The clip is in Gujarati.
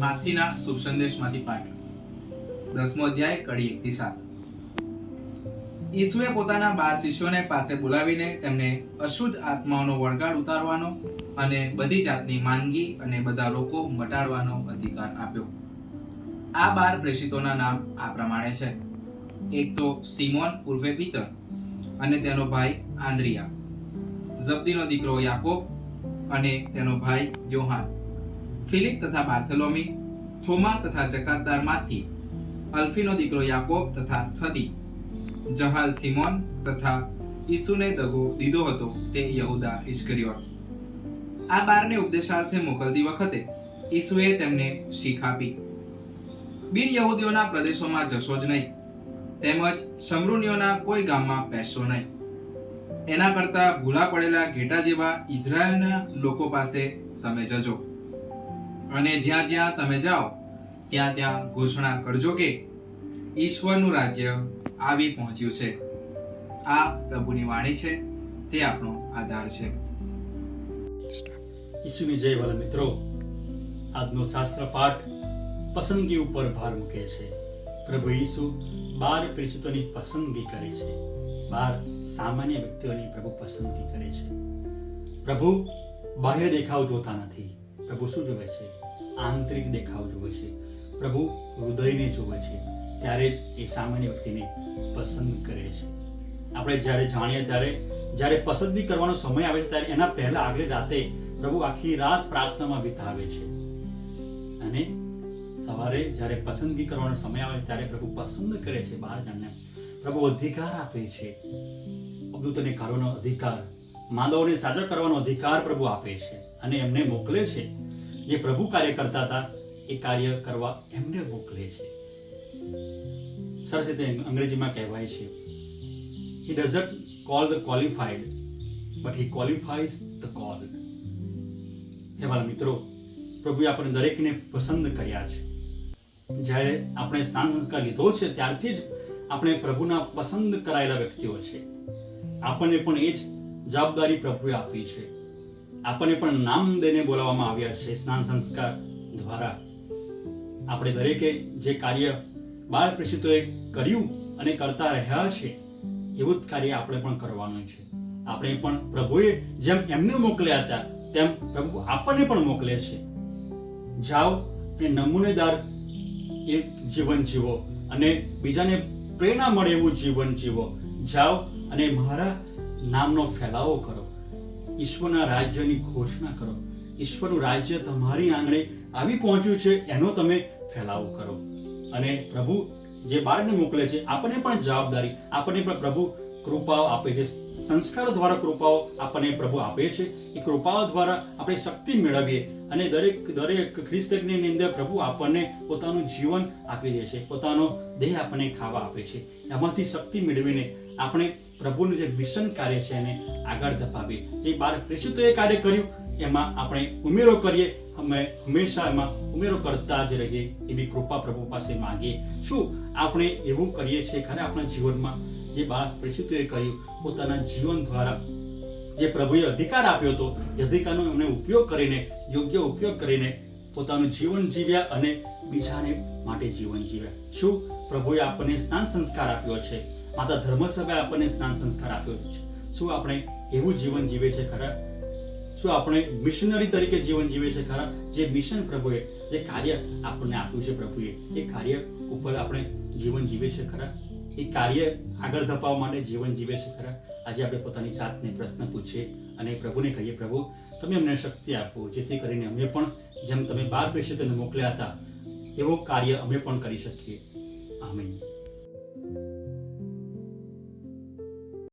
માથીના શુભ સંદેશમાંથી પાઠ. દસમો અધ્યાય, કડી એકથી સાત. ઈસુએ પોતાના બાર શિષ્યોને પાસે બોલાવીને તેમને અશુદ્ધ આત્માઓનો વળગાડ ઉતારવાનો અને બધી જાતની માંદગી અને બધા રોગો મટાડવાનો અધિકાર આપ્યો. આ બાર પ્રેષિતોના નામ આ પ્રમાણે છે. એક તો સિમોન ઉર્ફે પીતર અને તેનો ભાઈ આંદ્રિયા. જબ્દીનો દીકરો યાકોબ અને તેનો ભાઈ યોહાન. ફિલિપ તથા બાર્થેલોમી, થોમા તથા જકાતદારમાંથી, અલ્ફીનો દીકરો યાકોબ તથા થદી, જહાલ સિમોન તથા ઈસુને દગો દીધો હતો, તે યહુદા ઇસ્કરિયોત આ બારને ઉપદેશાર્થે મોકલતી વખતે ઈસુએ તેમને શીખ આપી. બિન યહૂદીઓના પ્રદેશોમાં જશો જ નહીં, તેમજ શમરૂનીઓના કોઈ ગામમાં બેસશો નહીં. એના કરતાં ભૂલા પડેલા ઘેટા જેવા ઇઝરાયલના લોકો પાસે તમે જજો. અને જ્યાં જ્યાં તમે જાઓ, ત્યાં ત્યાં ઘોષણા કરજો કે ઈશ્વરનું રાજ્ય આવી પહોંચ્યું છે. આ પ્રભુની વાણી છે, તે આપણો આધાર છે. ઈસુની જય વાલા મિત્રો, આજનો શાસ્ત્ર પાઠ પસંદગી ઉપર ભાર મૂકે છે. પ્રભુ ઈસુ બાર પરિચિતોની પસંદગી કરે છે. બાર સામાન્ય વ્યક્તિઓની પ્રભુ પસંદગી કરે છે. પ્રભુ, બાહ્ય દેખાવ જોતા નથી. પ્રભુ શું જોવે છે? આંતરિક દેખાવ જોવે છે. પ્રભુ હૃદયને જોવે છે. ત્યારે જ એ સામાન્ય વ્યક્તિને પસંદ કરે છે. આપણે જ્યારે જાણીએ ત્યારે, જ્યારે પસંદગી કરવાનો સમય આવે છે, ત્યારે એના પહેલા આગલી રાતે પ્રભુ આખી રાત પ્રાર્થનામાં વિતાવે છે. અને સવારે જ્યારે પસંદગી કરવાનો સમય આવે છે, ત્યારે પ્રભુ પસંદ કરે છે બહાર જણને પ્રભુ અધિકાર આપે છે. અબદૂતને કરવાનો અધિકાર માનવોને સાજા કરવાનો અધિકાર પ્રભુ આપે છે. અને એમને મોકલે છે. જે પ્રભુ કાર્ય કરતા હતા, એ કાર્ય કરવા એમને મોકલે છે. સરસ રીતે અંગ્રેજીમાં કહેવાય છે. He doesn't call the qualified but he qualifies the call હે મારા મિત્રો, પ્રભુએ આપણે દરેકને પસંદ કર્યા છે. જ્યારે આપણે સ્નાન સંસ્કાર લીધો છે, ત્યારથી જ આપણે પ્રભુના પસંદ કરાયેલા વ્યક્તિઓ છે. આપણને પણ એ જ જવાબદારી પ્રભુએ આપી છે. આપણને પણ નામ દઈને બોલાવવામાં આવ્યા છે સ્નાન સંસ્કાર દ્વારા. આપણે દરેકે જે કાર્ય બાળ પ્રેષિતોએ કર્યું અને કરતા રહ્યા છે, એવું જ કાર્ય આપણે પણ કરવાનું છે. આપણે પણ પ્રભુએ જેમ એમને મોકલ્યા હતા, તેમ પ્રભુ આપણને પણ મોકલે છે. જાઓ અને નમૂનેદાર એક જીવન જીવો અને બીજાને પ્રેરણા મળે એવું જીવન જીવો. જાઓ અને મારા નામનો ફેલાવો કરો. ઈશ્વરના રાજ્યની ઘોષણા કરો. ઈશ્વરનું રાજ્ય તમારી આંગણે આવી પહોંચ્યું છે, એનો તમે ફેલાવો કરો. અને પ્રભુ જે બાળને મોકલે છે, આપણને પણ જવાબદારી, આપણને પણ પ્રભુ કૃપાઓ આપે છે. સંસ્કારો દ્વારા કૃપાઓ આપણને પ્રભુ આપે છે. એ કૃપાઓ દ્વારા આપણે શક્તિ મેળવીએ અને દરેક દરેક ખ્રિસ્તની અંદર પ્રભુ આપણને પોતાનું જીવન આપી દે છે, પોતાનો દેહ આપણને ખાવા આપે છે. એમાંથી શક્તિ મેળવીને આપણે પ્રભુનું જે મિશન કાર્ય છે એને આગળ ધપાવી જે બાર પ્રેષિતોએ કાર્ય કર્યું, એમાં આપણે ઉમેરો કરીએ. અમે હંમેશા એમાં ઉમેરો કરતા જ રહીએ એવી કૃપા પ્રભુ પાસે માગીએ. શું આપણે એવું કરીએ છીએ? ખરા આપણા જીવનમાં જે બાળ પ્રેષિતોએ કર્યું, પોતાના જીવન દ્વારા જે પ્રભુએ અધિકાર આપ્યો હતો, એ અધિકારનો એમણે ઉપયોગ કરીને, યોગ્ય ઉપયોગ કરીને પોતાનું જીવન જીવ્યા અને બીજાને માટે જીવન જીવ્યા. શું પ્રભુએ આપણને સ્નાન સંસ્કાર આપ્યો છે? માતા ધર્મસભાએ આપણને સ્નાન સંસ્કાર આપ્યો છે. શું આપણે એવું જીવન જીવે છે ખરા? શું આપણે મિશનરી તરીકે જીવન જીવે છે ખરા? જે મિશન પ્રભુએ, જે કાર્ય આપણને આપ્યું છે પ્રભુએ, એ કાર્ય ઉપર આપણે જીવન જીવે છે ખરા? એ કાર્ય આગળ ધપાવવા માટે જીવન જીવે છે ખરા? આજે આપણે પોતાની જાતને પ્રશ્ન પૂછીએ અને પ્રભુને કહીએ, પ્રભુ, તમે અમને શક્તિ આપો, જેથી કરીને અમે પણ જેમ તમે બાર પ્રેષિતોને મોકલ્યા હતા, એવો કાર્ય અમે પણ કરી શકીએ. આમીન.